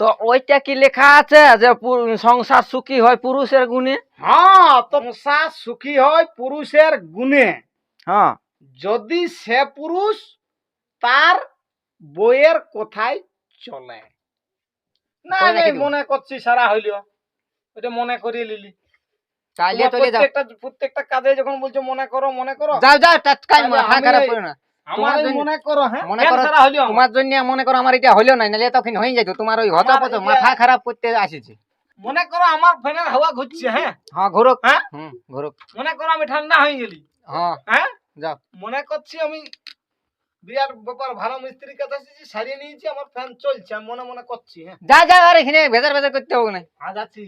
তো ওইটা কি লেখা আছে যে সংসার সুখী হয় পুরুষের গুণে? হ্যাঁ সংসার সুখী হয় পুরুষের গুণে। হ্যাঁ। যদি সে পুরুষ তার বইয়ের কোথায় চলে? না? মনে করছি সারা হইল। ওটা মনে করিয়ে লিলি। প্রত্যেকটা প্রত্যেকটা কাজে যখন বলছো মনে করো মনে করো। যাও যাও টাটকাই মাথা খারাপ করো না। তোমার জন্য- মনে করো হ্যাঁ? মনে আমার। তোমার জন্য মনে করো আমার এটা হইল না নাহলে তখন হয়ে যেত তোমার ওই হত আমার পত এটা- মাথা খারাপ করতে আসিছে। মনে করো আমার ফ্যানের হাওয়া ঘুরছে হ্যাঁ? হ্যাঁ ঘুরুক। হ্যাঁ? ঘুরুক। মনে করো আমি ঠান্ডা হয়ে গেলি। হ্যাঁ হ্যাঁ? যাও। মনে করছি আমি বিরাট ব্যাপার ভালো মিস্ত্রির কাছে এসেছি সারিয়ে নিয়েছি আমার ফ্যান চলছে আমি মনে মনে করছি হ্যাঁ? যা যা আর এখানে ভেজার ভেজার করতে হবে না। আজ আছি।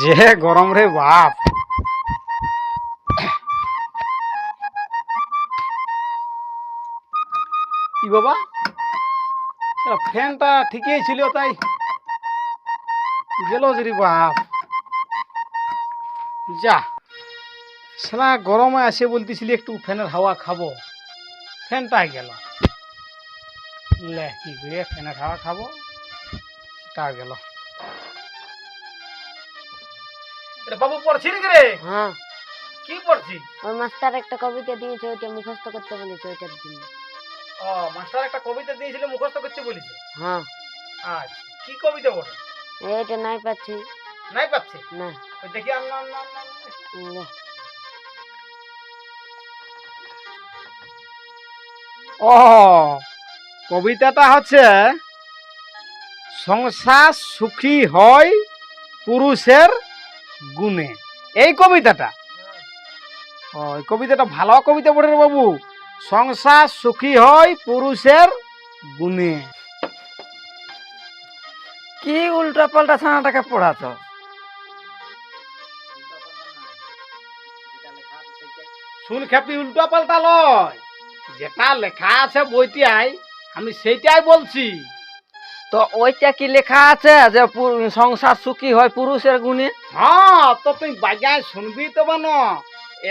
যে গরম রে বাপ। কি বাবা? ফ্যানটা ঠিকই ছিল তাই। গেল রে বাপ। যা। সালা গরমে আসে বলতেছিলি একটু ফ্যানের হাওয়া খাব। ফ্যানটা গেল। লে কি করে ফ্যানের হাওয়া খাব? সেটা গেল। বাবু পড়ছি নাকি রে? হ্যাঁ। কি পড়ছি ওই মাস্টার একটা কবিতা দিয়েছে ওইটা মুখস্থ করতে বলেছে ওইটার জন্য। ও মাস্টার একটা কবিতা দিয়েছিল মুখস্থ করতে বলেছে? হ্যাঁ। আচ্ছা কি কবিতা বলে? এইটা নাই পাচ্ছি। নাই পাচ্ছে? না। ওই দেখি লে। ও কবিতাটা হচ্ছে সংসার সুখী হয় পুরুষের গুণে। এই কবিতাটা। ও এই কবিতাটা ভালো কবিতা পড়ে বাবু। সংসার সুখী হয় পুরুষের গুণে। কি উল্টা পাল্টা ছানাটাকে পড়াছ? শুন খেপি উল্টো পাল্টা লয়। যেটা লেখা আছে বইটিয়াই আমি সেইটাই বলছি। তো ওইটা কি লেখা আছে যে সংসার সুখী হয় পুরুষের গুণে? হ্যাঁ তো তুই বাজায় শুনবি তো বান।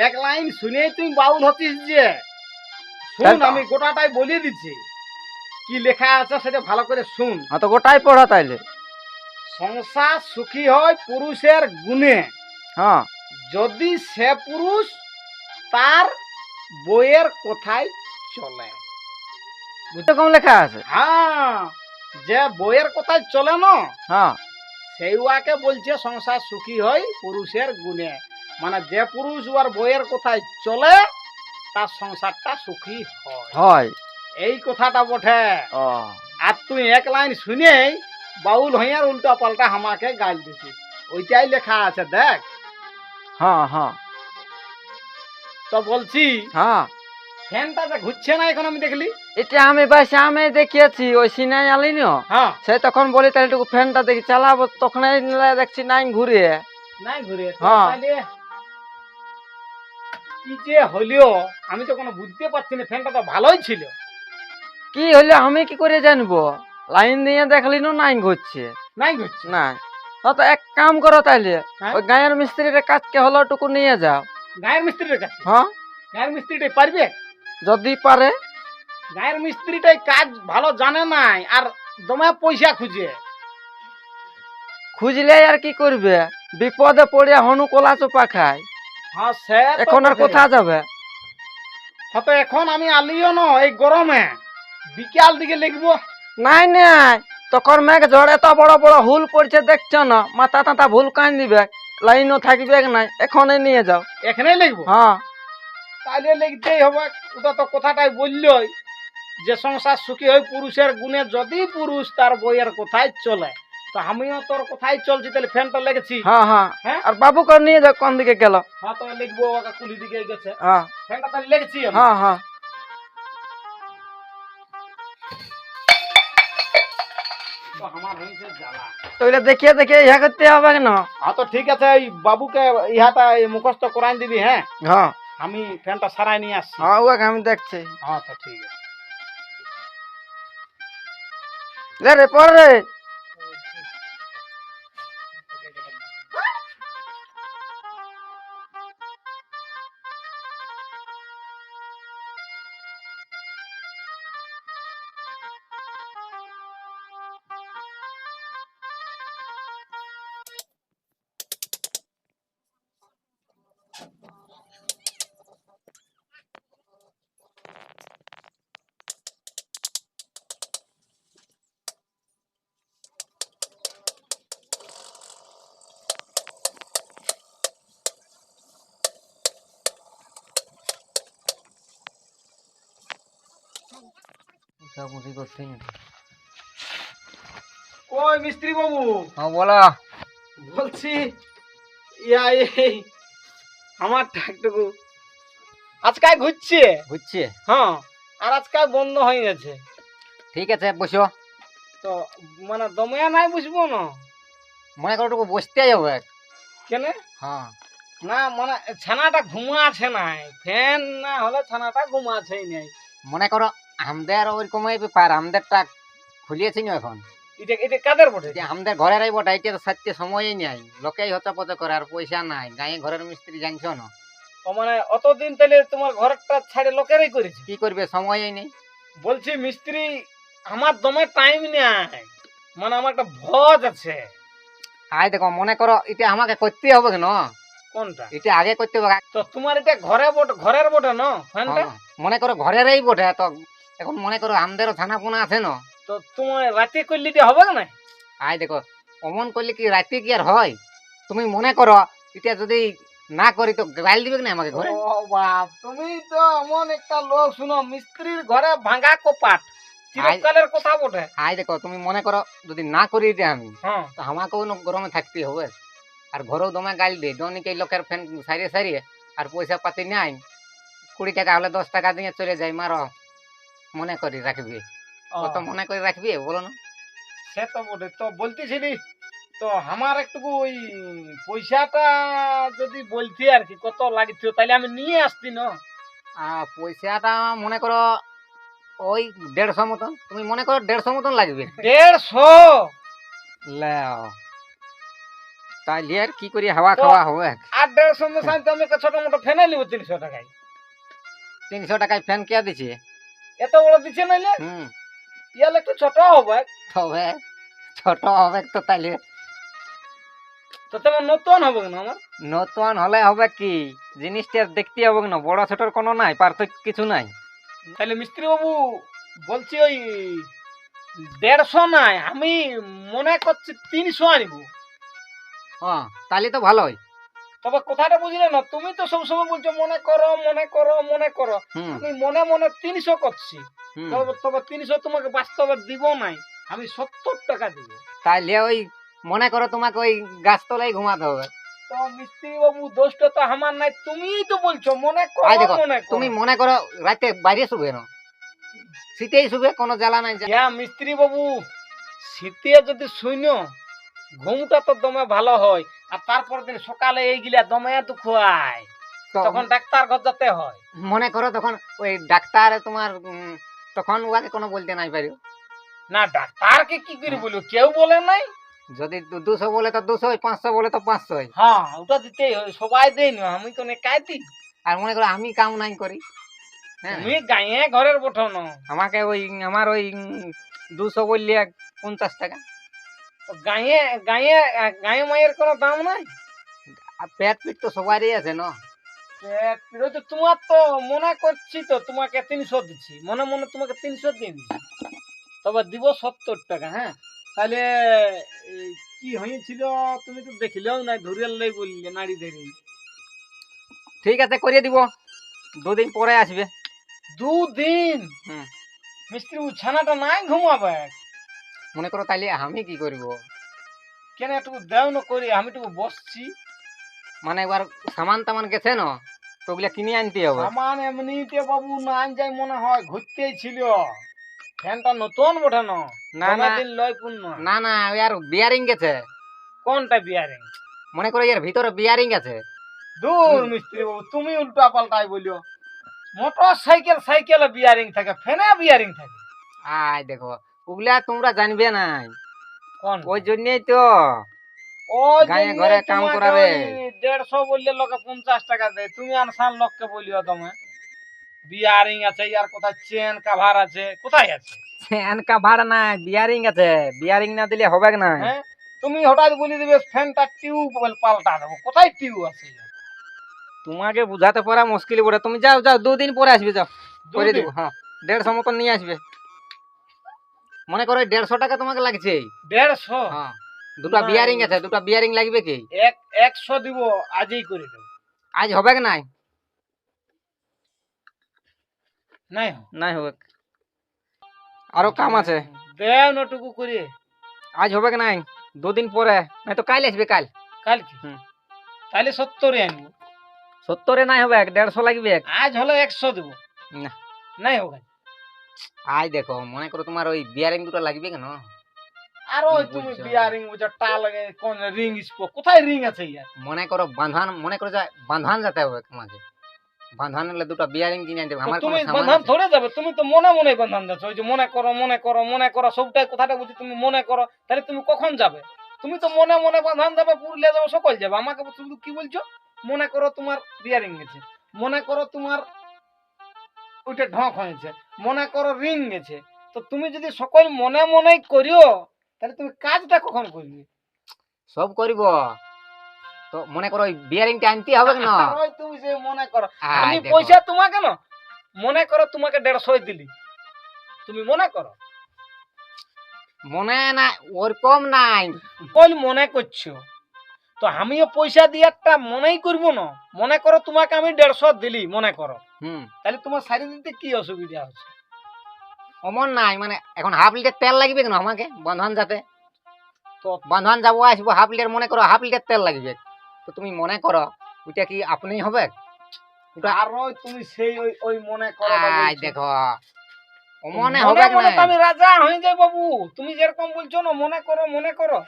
এক লাইন শুনেই তুই বাউল হচ্ছিস যে। শুন আমি গোটাটাই বলিয়ে দিচ্ছি। কি লেখা আছে সেটা ভালো করে শুন। হ্যাঁ তো গোটাই পড়া তাইলে। সংসার সুখী হয় পুরুষের গুণে। হ্যাঁ। যদি সে পুরুষ তার বইয়ের কোথায় চলে। এরকম লেখা আছে? হ্যাঁ। যে বইয়ের কোথায় চলে না হ্যাঁ। সেই ওয়াকে বলছে সংসার সুখী হয় পুরুষের গুণে। মানে যে পুরুষ ওর বইয়ের কথায় চলে তার সংসারটা সুখী হয়। হয়। এই কথাটা বটে। ও। আর তুই এক লাইন শুনেই বাউল হইয়ার উল্টা পাল্টা আমাকে গাল দিছিস। ওইটাই লেখা আছে দেখ। হ্যাঁ হ্যাঁ। তো বলছি হ্যাঁ। ফ্যানটা যে ঘুরছে না এখন আমি দেখলি? এটা আমি বাস আমি দেখিয়েছি ওই সিনাই আলি না হ্যাঁ। সে তখন বলি তাহলে একটু ফ্যানটা দেখি চালাবো। তখন দেখছি নাই ঘুরে। নাই ঘুরে? হ্যাঁ। কি যে হলিও আমি তো কোনো বুঝতে পারছি না ফ্যানটা তো ভালোই ছিল। কি হলো আমি কি করে জানব? লাইন দিয়ে দেখলি না নাই ঘুরছে? নাই ঘুরছে? হ্যাঁ তো এক কাম করো তাইলে হ্যাঁ? ওই গায়ের মিস্ত্রির কাজকে হলো টুকু নিয়ে যাও। গায়ের মিস্ত্রির কাছে? হ্যাঁ। গায়ের মিস্ত্রিটাই পারবে? যদি পারে। গায়ের মিস্ত্রিটাই কাজ ভালো জানে নাই আর দমে পয়সা খুঁজে। খুঁজলে আর কি করবে? বিপদে পড়ে হনু কলা চোপা খায়। হ্যাঁ সে তো এখন আর বটে। কোথা যাবে? হ্যাঁ তো এখন আমি আলিও না এই গরমে। বিকাল দিকে লিখব। নাই নাই। তখন মেঘ ঝড় এত বড় বড় হুল পড়ছে দেখছ না? মাথা টাথা ভুল কান দিবে লাইনও থাকবে নাই। এখনই নিয়ে যাও। এখানেই লিখব? হ্যাঁ। তাহলে লিখতেই হবে ওটা তো কথাটাই বললই। যে সংসার সুখী হয় পুরুষের গুণে যদি পুরুষ তার বইয়ের কোথায় চলে। তো আমিও তোর কোথায় চলছি তাহলে ফ্যানটা লেগেছি? হ্যাঁ হ্যাঁ। হ্যাঁ? আর বাবুকে নিয়ে যাও কোন দিকে গেল? হ্যাঁ তো লিখব ওকে কুলি দিকে গেছে। হ্যাঁ। ফ্যানটা তাহলে লেগেছি হ্যাঁ হ্যাঁ। তো আমার হয়েছে জ্বালা। তো ওইটা দেখিয়ে দেখিয়ে ইহা করতে হবে না হ্যাঁ তো ঠিক আছে এই বাবুকে ইহাটা মুখস্থ করাই দিবি হ্যাঁ? হ্যাঁ। আমি ফ্যানটা সারাই নিয়ে আসছি। হ্যাঁ ওকে আমি দেখছি। হ্যাঁ তো ঠিক আছে। রে। পর রে ওই মিস্ত্রি বাবু? হ্যাঁ বলো। বলছি ইয়া এই আমার একটুকু আজকাল ঘুরছে? বুঝছি হ্যাঁ আর আজকাল বন্ধ হয়ে গেছে। ঠিক আছে বসো। তো মানে দময়া নাই বুঝব না? মনে করো টুকু বসতে হবে কেন? হ্যাঁ। না মানে ছানাটা ঘুমাছে নাই। ফ্যান না হলে ছানাটা ঘুমাছেই নাই। মনে করো আমাদের ওইরকমই ব্যাপার আমাদেরটা খুলিয়েছি না এখন। এটা এটা কাদের বটে? যে আমাদের ঘরের এই এটা তো সাথে সময়ই নাই। লোকেই হতপত করে আর পয়সা নাই। গায়ে ঘরের মিস্ত্রি জানছো না? ও মানে অতদিন তাহলে তোমার ঘরটা ছাড়ে লোকেরই করেছে? কি করবে সময়ই নেই। বলছি মিস্ত্রি আমার দমে টাইম নেই। মানে আমার একটা ভজ আছে। আয় দেখো মনে করো এটা আমাকে করতে হবে কেন? কোনটা? এটা আগে করতে হবে। তো তোমার এটা ঘরে বটে ঘরের বটে না ফ্যানটা? হ্যাঁ, মনে করো ঘরেরই বটে তো এখন মনে করো আমাদেরও থানা পোনা আছে না? তো তোমার রাতে করলে এটা হবে না আয় দেখো অমন করলে কি রাতে কি আর হয়? তুমি মনে করো এটা যদি না করি তো গাইল দিবে না আমাকে ঘরে? ও বাপ তুমি তো এমন একটা লোক শুনো মিস্ত্রির ঘরে ভাঙা কপাট চিরকালের কথা বটে। আয় দেখো তুমি মনে করো যদি না করি এটা আমি হ্যাঁ। তো আমাকেও গরমে থাকতে হবে। আর ঘরেও দমে গাইল দিই দনিকে লোকের ফ্যান সারিয়ে সারিয়ে আর পয়সা পাতি নাই কুড়ি টাকা হলে দশ টাকা দিয়ে চলে যাই মারো। মনে করি রাখবি। ও, কত মনে করে রাখবি বলো না। সে তো বটে। তো বলতেছিলি তো আমার একটু ওই পয়সাটা যদি বলতি আর কি কত লাগিত তাহলে আমি নিয়ে আসতি না। পয়সাটা মনে করো ওই দেড়শো মতন। তুমি মনে করো দেড়শো মতন লাগবে। দেড়শো? লেও। তাইলে আর কি করি হাওয়া খাওয়া হবে। আর দেড়শো মেশাই তো আমি ছোট মোটো ফেনে নিব তিনশো টাকায়। তিনশো টাকায় ফ্যান কে দিছে? এত বড় দিচ্ছে নাইলে হুম। ইয়ালে একটু ছোট হবে। তবে ছোট হবে তো তাইলে। তো তোমার নতুন হবে না আমার? নতুন হলে হবে কি? জিনিসটা দেখতে হবে না বড় ছোটর কোনো নাই পার্থক্য কিছু নাই। তাহলে মিস্ত্রি বাবু বলছি ওই দেড়শো নাই আমি মনে করছি তিনশো আনিব। হ্যাঁ তাহলে তো ভালোই। তবে কথাটা বুঝলে না তুমি তো সবসময় বলছো মনে করো মনে করো মনে করো। আমি মনে মনে তিনশো করছি। তবে তিনশো তোমাকে বাস্তবে দিব নাই আমি সত্তর টাকা দিব। তাইলে ওই মনে করো তোমাকে ওই গাছতলায় ঘুমাতে হবে। তো মিস্ত্রি বাবু দোষটা তো আমার নাই তুমিই তো বলছো মনে করো মনে তুমি মনে করো রাতে বাইরে শুবে না শীতেই শুবে কোনো জ্বালা নাই ইয়া মিস্ত্রি বাবু শীতে যদি শূন্য ঘুমটা তো দমে ভালো হয় আর তারপর দিন সকালে এইগুলা দমে হয় তো তখন ডাক্তার ঘর যেতে হয়। মনে করো তখন ওই ডাক্তার তোমার তখন ওকে কোনো বলতে নাই পারিও। না ডাক্তারকে কি করে বলব? কেউ বলে নাই? যদি দুশো বলে তো দুশো পাঁচশো বলে তো পাঁচশো। হ্যাঁ ওটা দিতেই হয় সবাই দেই না আমি তো নেকাই দিই আর মনে করো আমি কাম নাই করি। হ্যাঁ। তুমি গায়ে ঘরের বঠো আমাকে ওই আমার ওই দুশো বললে পঞ্চাশ টাকা। গায়ে গায়ে গায়ে মায়ের কোনো দাম নাই? পেট পিট তো সবারই আছে না? পেট পিরো তো তোমার তো মনে করছি তো তোমাকে তিনশো দিচ্ছি। মনে মনে তোমাকে তিনশো দিয়ে দিচ্ছি। তবে দিব সত্তর টাকা হ্যাঁ? তাহলে কি হয়েছিল তুমি তো দেখলেও না ধরিয়াল লাই বললে নাড়ি ধরে ঠিক আছে করিয়ে দিব। দুদিন পরে আসবে। দুদিন? হুম। মিস্ত্রি ছানাটা নাই ঘুমাবে? মনে করো তাইলে আমি কি করব? কেন একটু দেও না করি? আমি একটু বসছি। মানে একবার সামান টামান গেছে না? তো ওগুলা কিনে আনতে হবে। সামান এমনিতে বাবু না আন যাই মনে হয় ঘুরতেই ছিল। ফ্যানটা নতুন বঠানো না? না দিন লয় পূর্ণ। না না আর বিয়ারিং গেছে। কোনটা বিয়ারিং মনে করো এর ভিতরে বিয়ারিং আছে। দূর মিস্ত্রি বাবু তুমি উল্টা পাল্টাই বলিও। মোটর সাইকেল সাইকেলে বিয়ারিং থাকে ফ্যানে বিয়ারিং থাকে। আয় দেখো ওগুলা তোমরা জানবে না কোন? ওই জন্যই তো ও গায়ে ঘরে কাম করাবে। দেড়শো বললে লোকে পঞ্চাশ টাকা দেয়। তুমি আনসান লোককে বলিও তুমি বিয়ারিং আছে ইয়ার কোথায় চেন কাভার আছে? কোথায় আছে? ফ্যান কাভার নাই বিয়ারিং আছে। বিয়ারিং না দিলে হবে না হ্যাঁ? তুমি হঠাৎ বলে দিবে ফ্যানটা টিউব পাল্টা দেবো। কোথায় টিউব আছে তোমাকে বুঝাতে পারা মুশকিল পড়ে তুমি যাও যাও দুদিন পরে আসবে যাও। করে? দেবো হ্যাঁ। দেড়শো মতন নিয়ে আসবে। মনে করো দেড়শো টাকা তোমাকে লাগছে। দেড়শো? হ্যাঁ। দুটা বিয়ারিং আছে দুটা বিয়ারিং লাগবে কি? এক একশো দিব আজই করে দেবো। আজ হবে কি নাই? নাই নাই হবে। আরও কাম আছে। দেও নটুকু করে আজ হবে কি নাই? দুদিন পরে। নাই তো কাল আসবে কাল কাল কি? হুম। তাহলে সত্তরে আনব। সত্তরে নাই হবে দেড়শো লাগবে আজ হলো একশো দেবো। না। নাই হবে। আজ দেখো মনে করো তোমার ওই বিয়ারিং দুটো লাগবে কেন? আর ওই তুমি। বিয়ারিং বুঝা টাল কোন রিং স্পো কোথায় রিং আছে ইয়ার মনে করো বাঁধান মনে করো যে বাঁধান যেতে হবে তোমাকে। বাঁধান হলে দুটো বিয়ারিং কিনে আনতে আমার তুমি আছে? ধরে যাবে তুমি তো মনে মনে বন্ধন যাচ্ছ ওই যে মনে করো মনে করো মনে করো সবটাই কথাটা বুঝি তুমি মনে করো। তাহলে তুমি কখন যাবে? তুমি তো মনে মনে বাঁধান যাবে পুরুলিয়া যাবে সকল যাবে। আমাকে তুমি কি বলছো? মনে করো তোমার বিয়ারিং গেছে মনে করো তোমার ওইটা ঢক হয়েছে। মনে করো রিং গেছে। তো তুমি যদি সকল মনে মনে করিও তাহলে তুমি কাজটা কখন করবে? সব করিব। তো মনে করো বিয়ারিংটা আনতে হবে না ওই তুমি যে মনে করো। আমি পয়সা তোমাকে না মনে করো তোমাকে দেড়শো দিলি। তুমি মনে করো? মনে না ওরকম নাই। কইল মনে করছ। তো আমিও পয়সা দিয়ে একটা মনেই করব না। মনে করো তোমাকে আমি দেড়শো দিলি মনে করো। হুম। তাহলে তোমার শাড়ি দিতে কি অসুবিধা হচ্ছে? অমন নাই মানে এখন হাফ লিটার তেল লাগবে কেন আমাকে? বন্ধন যাতে। তো বন্ধন যাব আসব হাফ লিটার মনে করো হাফ লিটার তেল লাগবে। তো তুমি মনে করো ওইটা কি আপনি হবে? ওটা আর তুমি সেই ওই ওই মনে করো আয় দেখো মনে মনে হবে মনে না আমি রাজা হয়ে যাই বাবু। তুমি যেরকম বলছো না মনে করো মনে করো।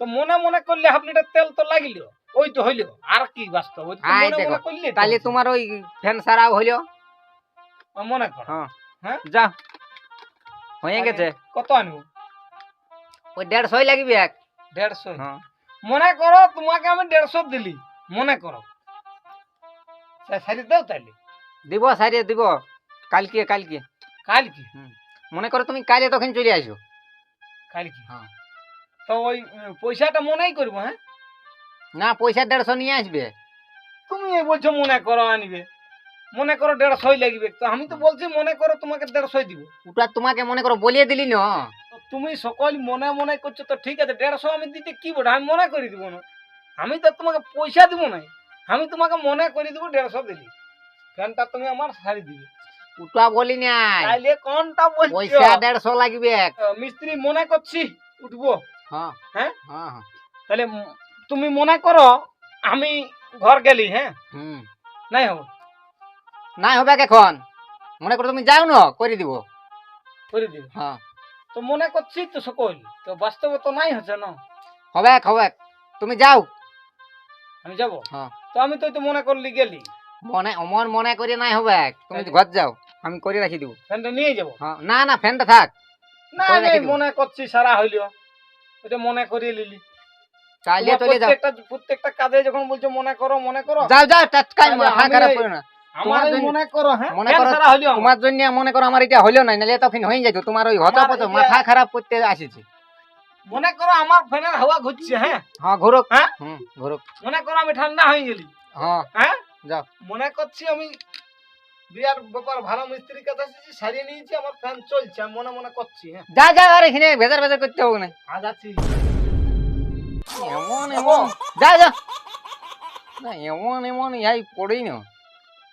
তো মনে মনে করলে হাফ লিটার তেল তো লাগিল ওই তো হইল। আর কি বাস্তব মনে মনে তাহলে তোমার ওই ফ্যান সারাও হইল। মনে কর। হ্যাঁ। হ্যাঁ? যা। হয়ে গেছে। কত আনব? ওই দেড়শোই লাগবে এক। দেড়শো হ্যাঁ। মনে করো তোমাকে আমি দেড়শো দিলি। মনে করো। সারি দাও তাইলে। দিব সারিয়ে দিব। কালকে কালকে। কাল কি মনে করো তুমি কালে তখন চলে আসো। কাল কি হ্যাঁ। তো ওই পয়সাটা মনেই করব হ্যাঁ? না পয়সা দেড়শো নিয়ে আসবে। তুমি বলছো মনে করো আনিবে। মনে করো দেড়শোই লাগবে। তো আমি তো বলছি মনে করো তোমাকে দেড়শোই দিব। ওটা তোমাকে মনে করো বলিয়ে দিলি না। তুমি সকল মনে মনে করছ তো ঠিক আছে দেড়শো আমি দিতে কি বলে আমি মনে করে দিব না। আমি তো তোমাকে পয়সা দিব না আমি তোমাকে মনে করে দিব দেড়শো দিলি। ফ্যানটা তুমি আমার শাড়ি দিবে। ওটা বলি নাই। তাইলে কোনটা বলছো? পয়সা দেড়শো লাগবে। মিস্ত্রি মনে করছি উঠবো। হ্যাঁ। হ্যাঁ? হ্যাঁ হ্যাঁ। তাহলে তুমি মনে করো আমি ঘর গেলি হ্যাঁ? হুম। নাই হব? নাই হবে এখন মনে করো তুমি যাও না করে দিব। করে দিব? হ্যাঁ। তো মনে করছি তো সকল তো বাস্তবে তো নাই হচ্ছে না। হবে হবে। তুমি যাও। আমি যাব? হ্যাঁ। তো আমি তো তো মনে করলি গেলি। মনে অমন মনে করে নাই হবে। তুমি ঘর যাও আমি করে রাখি দিব। ফ্যানটা নিয়ে যাব? হ্যাঁ না না ফ্যানটা থাক। না। মনে করছি সারা হইল। ওটা মনে করিয়ে লিলি। যাও। প্রত্যেকটা প্রত্যেকটা কাজে যখন বলছো মনে করো মনে করো যাও যাও টাটকাই মাথা খারাপ করো না। আমার মনে করো হ্যাঁ? মনে করো আমার। তোমার জন্য মনে করো আমার এটা না তখন হয়ে যেত তোমার ওই মাথা খারাপ করতে আসিছি। মনে করো আমার ফ্যানের হাওয়া ঘুরছে হ্যাঁ? হ্যাঁ ঘুরুক। হ্যাঁ? ঘুরুক। মনে করো আমি ঠান্ডা হয়ে গেলি। হ্যাঁ। হ্যাঁ? যাও। মনে করছি আমি ব্যাপার ভালো মিস্ত্রির কাছে এসেছি সারিয়ে নিয়েছি আমার ফ্যান চলছে আমি মনে মনে করছি হ্যাঁ। যা যা আর এখানে ভেজার ভেজার করতে হবে না। আজ আছি। এমন এমন। যা যা। না এমন এমন ইয়াই পড়েই না।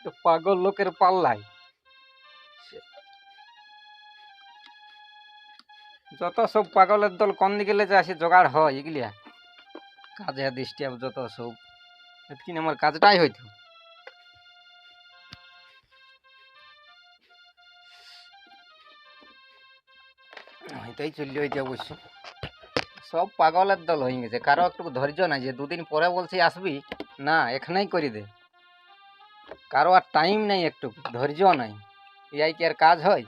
তো পাগল লোকের পাল্লাই যত সব পাগলের দল কোন দিকে আসে জোগাড় হয় এগুলিয়া। কাজে ডিস্টার্ব যত সব এতকিন আমার কাজটাই হইতো। হইতেই চললে হইতে অবশ্য সব পাগলের দল হয়ে গেছে, কারও একটু ধৈর্য নাই যে দুদিন পরে বলছি আসবি, না, এখানেই করি দে। কারও আর টাইম নাই একটু ধৈর্য নাই। ইয়াই কি আর কাজ হয়?